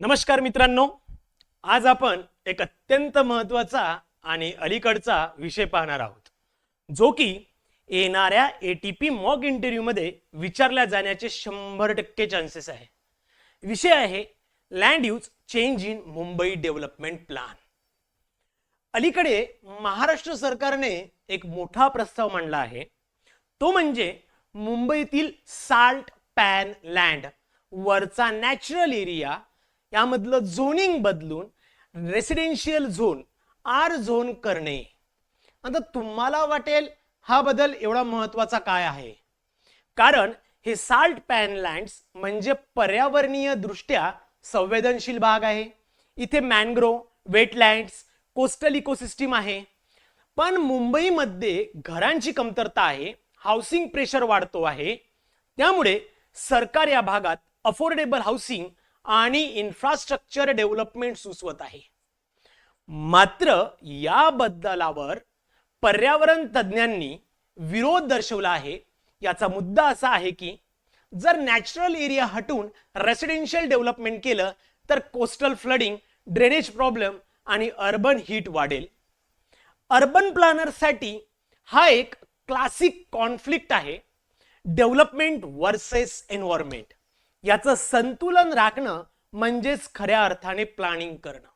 नमस्कार मित्रांनो. आज आपण एक अत्यंत महत्त्वाचा आणि अलीकडचा विषय पाहणार आहोत. जो की येणाऱ्या ए टी पी मॉक इंटरव्ह्यूमध्ये विचारल्या जाण्याचे शंभर टक्के चान्सेस आहे. विषय आहे land use change in Mumbai development plan अलीकडे महाराष्ट्र सरकारने एक मोठा प्रस्ताव मांडला आहे. तो म्हणजे मुंबईतील साल्ट पॅन लँड वरचा नॅचरल एरिया यामधलं झोनिंग बदलून रेसिडेन्शियल झोन आर झोन करणे. आता तुम्हाला वाटेल हा बदल एवढा महत्त्वाचा काय आहे? कारण हे साल्ट पॅन लँड्स म्हणजे पर्यावरणीय दृष्ट्या संवेदनशील भाग आहे. इथे मॅनग्रो वेटलँड्स कोस्टल इकोसिस्टीम आहे. पण मुंबईमध्ये घरांची कमतरता आहे हाऊसिंग प्रेशर वाढतो आहे. त्यामुळे सरकार या भागात अफोर्डेबल हाऊसिंग आणि इन्फ्रास्ट्रक्चर डेव्हलपमेंट सुचवत आहे. मात्र या बदलावर पर्यावरण तज्ज्ञांनी विरोध दर्शवला आहे. याचा मुद्दा असा आहे की जर नॅचरल एरिया हटून रेसिडेन्शियल डेव्हलपमेंट केलं तर कोस्टल फ्लडिंग ड्रेनेज प्रॉब्लेम आणि अर्बन हीट वाढेल. अर्बन प्लॅनरसाठी हा एक क्लासिक कॉन्फ्लिक्ट आहे. डेव्हलपमेंट वर्सेस एन्व्हायरमेंट याचं संतुलन राखणं म्हणजेच खऱ्या अर्थाने प्लॅनिंग करणं.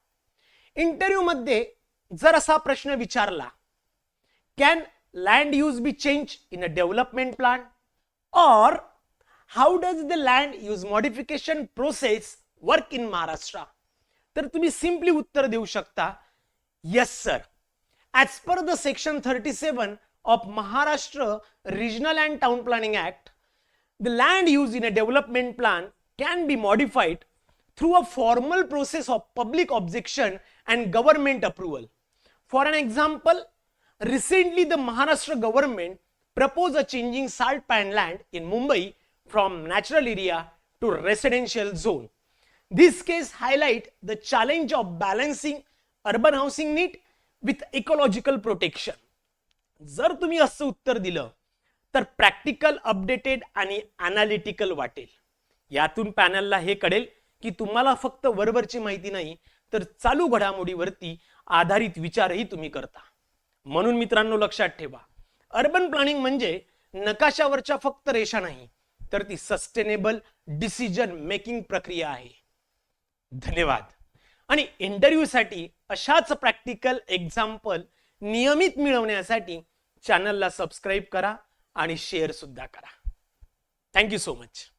इंटरव्ह्यूमध्ये जर असा प्रश्न विचारला can land use be change in a development plan or how does the land use modification process work in Maharashtra तर तुम्ही सिम्पली उत्तर देऊ शकता yes sir as per the section thirty seven of Maharashtra regional and town planning act the land used in a development plan can be modified through a formal process of public objection and government approval. For an example, recently the Maharashtra government proposed a changing salt pan land in Mumbai from natural area to residential zone. This case highlight the challenge of balancing urban housing need with ecological protection. जर तुम्ही असं उत्तर दिलं तर practical updated आणि analytical वाटेल. यातून पॅनलला हे कळेल की तुम्हाला फक्त वरवरची माहिती नाही तर चालू घडामोडीवरती आधारित विचारही तुम्ही करता. म्हणून मित्रांनो लक्षात ठेवा. अर्बन प्लॅनिंग म्हणजे नकाशावरच्या फक्त रेषा नाही तर ती सस्टेनेबल डिसिजन मेकिंग प्रक्रिया आहे. धन्यवाद. आणि इंटरव्ह्यूसाठी अशाच प्रॅक्टिकल एक्झाम्पल नियमित मिळवण्यासाठी चॅनलला सबस्क्राईब करा. आणि शेअर सुद्धा करा. Thank you so much